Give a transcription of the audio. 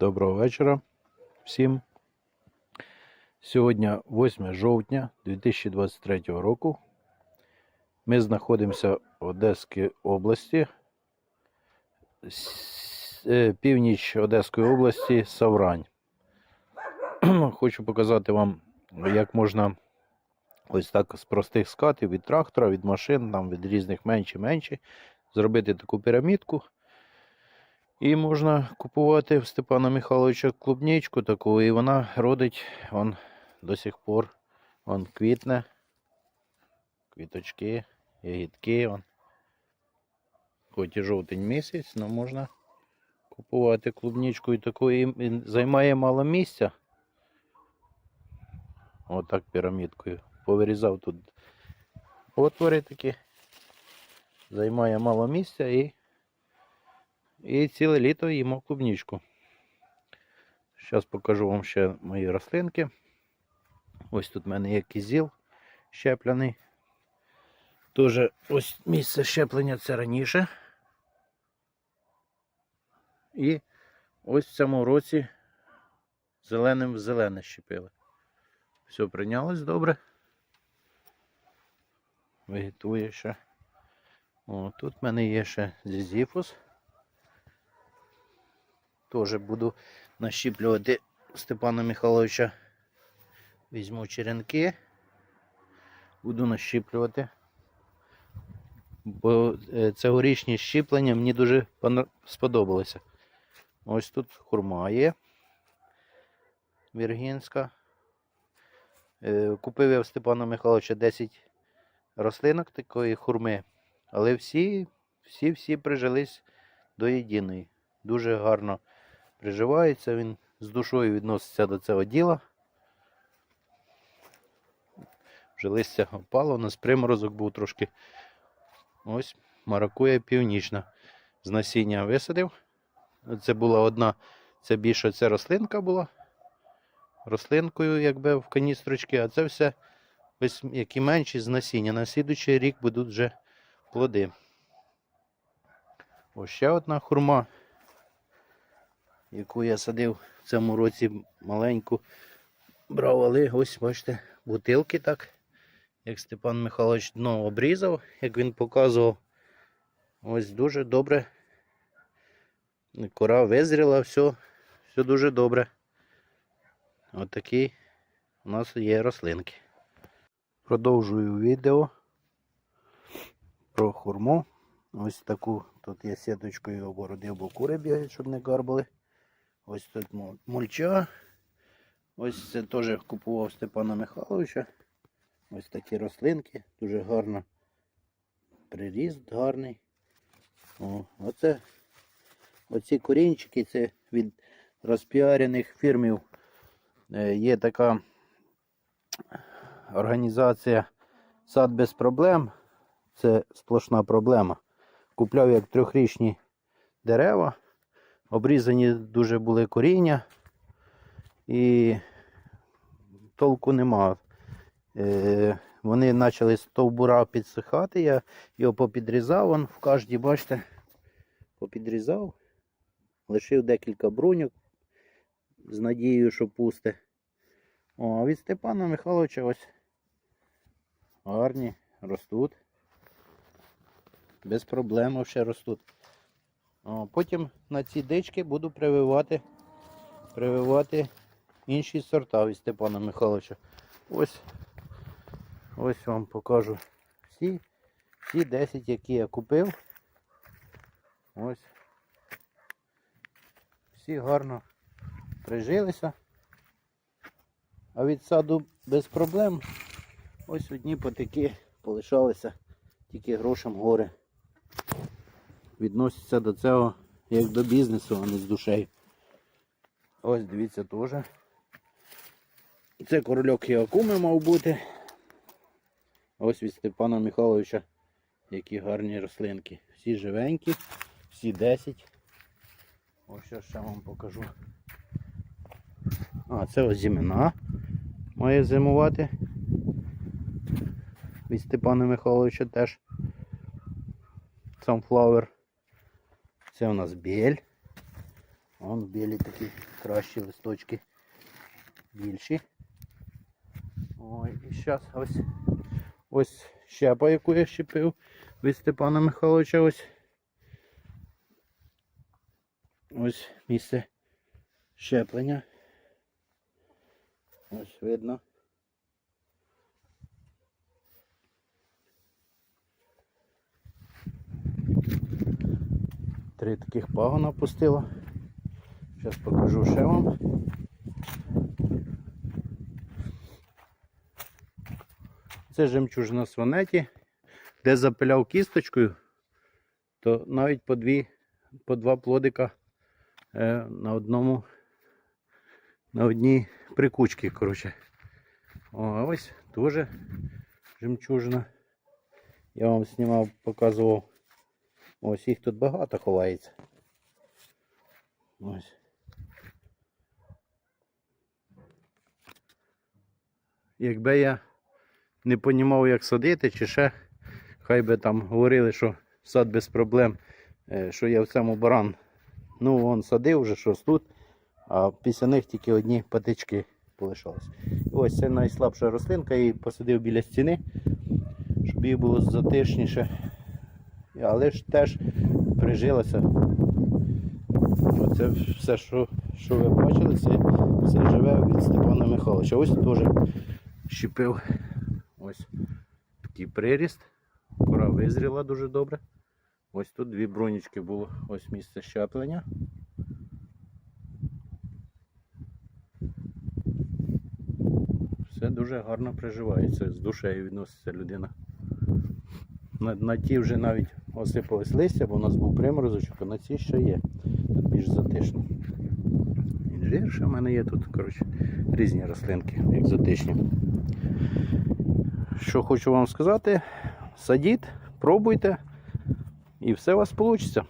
Доброго вечора всім. Сьогодні 8 жовтня 2023 року. Ми знаходимося в Одеській області, е, північ Одеської області, Саврань. Хочу показати вам, як можна ось так з простих скатів від трактора, від машин, там від різних менші-менші, зробити таку пірамідку. І можна купувати в Степана Михайловича клубничку таку, і вона родить он до сих пор. Он квітне. Квіточки, ягідки. Он. Хоч і жовтень місяць, але можна купувати клубничку і таку і займає мало місця. Отак пірамідкою. Повирізав тут отвори такі. Займає мало місця і і ціле літо їмо клубничку. Зараз покажу вам ще мої рослинки. Ось тут в мене є кізіл щеплений. Тоже ось місце щеплення це раніше. І ось в цьому році зеленим в зелене щепили. Все прийнялось добре. Вегетує ще. О, тут в мене є ще зізіфус. Теж буду нащіплювати Степана Михайловича. Візьму черенки. Буду нащіплювати. Бо е, цьогорічні щіплення мені дуже сподобалося. Ось тут хурма є. Віргінська. Е, Купив я в Степана Михайловича 10 рослинок такої хурми. Але всі, всі, всі прижились до єдиної. Дуже гарно приживається, він з душою відноситься до цього діла. Вже листя опало, у нас приморозок був трошки. Ось маракуя північна. З насіння висадив. Це була одна, це більше це рослинка була. Рослинкою, якби в каністрочки, а це все ось які менші з насіння. На слідуючий рік будуть вже плоди. Ось ще одна хурма яку я садив в цьому році маленьку. Брав, але ось, бачите, бутилки так. Як Степан Михайлович дно обрізав, як він показував. Ось дуже добре. Кора визріла, все, все дуже добре. От у нас є рослинки. Продовжую відео про хурму. Ось таку тут я сіточкою оборудив, бо кури бігають, щоб не гарбали. Ось тут мульча. Ось це теж купував Степана Михайловича. Ось такі рослинки. Дуже гарно. Приріст гарний. О, оце, оці корінчики це від розпіарених фірмів. Е, Є така організація Сад без проблем. Це сплошна проблема. Купляв як трьохрічні дерева. Обрізані дуже були коріння і толку нема. Е, вони почали з стовбура підсихати, я його попідрізав, вон в кожній, бачите, попідрізав, лишив декілька бруньок з надією, що пусте. О, а від Степана Михайловича ось гарні ростуть. Без проблем ще ростуть. Потім на ці дички буду прививати, прививати інші сорта від Степана Михайловича. Ось, ось вам покажу всі, всі 10, які я купив. Ось. Всі гарно прижилися. А від саду без проблем. Ось одні потеки полишалися, тільки грошем горе відносяться до цього як до бізнесу, а не з душею. Ось дивіться теж. Це корольок Іакуми мав бути. Ось від Степана Михайловича які гарні рослинки. Всі живенькі, всі 10. Ось що ще вам покажу. А, це ось зімена має зимувати. Від Степана Михайловича теж. Sunflower. Це у нас біль. Вон білі такі кращі листочки. Більші. Ой, і зараз ось ось щепа, яку я щепив від Степана Михайловича. Ось. Ось місце щеплення. Ось видно. Три таких пагона пустило. Зараз покажу ще вам. Це жемчужина сванеті. Де запиляв кісточкою, то навіть по, дві, по два плодика е, на одному на одній прикучці, коротше. О, а ось теж жемчужина. Я вам знімав, показував. Ось їх тут багато ховається. Ось. Якби я не понімав, як садити, чи ще, хай би там говорили, що сад без проблем, е, що я в цьому баран. Ну, вон садив вже щось тут, а після них тільки одні патички полишались. Ось це найслабша рослинка, я її посадив біля стіни, щоб їй було затишніше. Але ж теж прижилася. Оце все, що, що ви бачили, це, це живе від Степана Михайловича. Ось теж щепив ось такий приріст. Кора визріла дуже добре. Ось тут дві бронічки було, ось місце щеплення. Все дуже гарно приживається, з душею відноситься людина. На, на ті вже навіть осипались листя, бо у нас був приморозочок, а на ці ще є. Тут більш затишно. Інжир що в мене є тут, коротше, різні рослинки екзотичні. Що хочу вам сказати, садіть, пробуйте і все у вас вийде.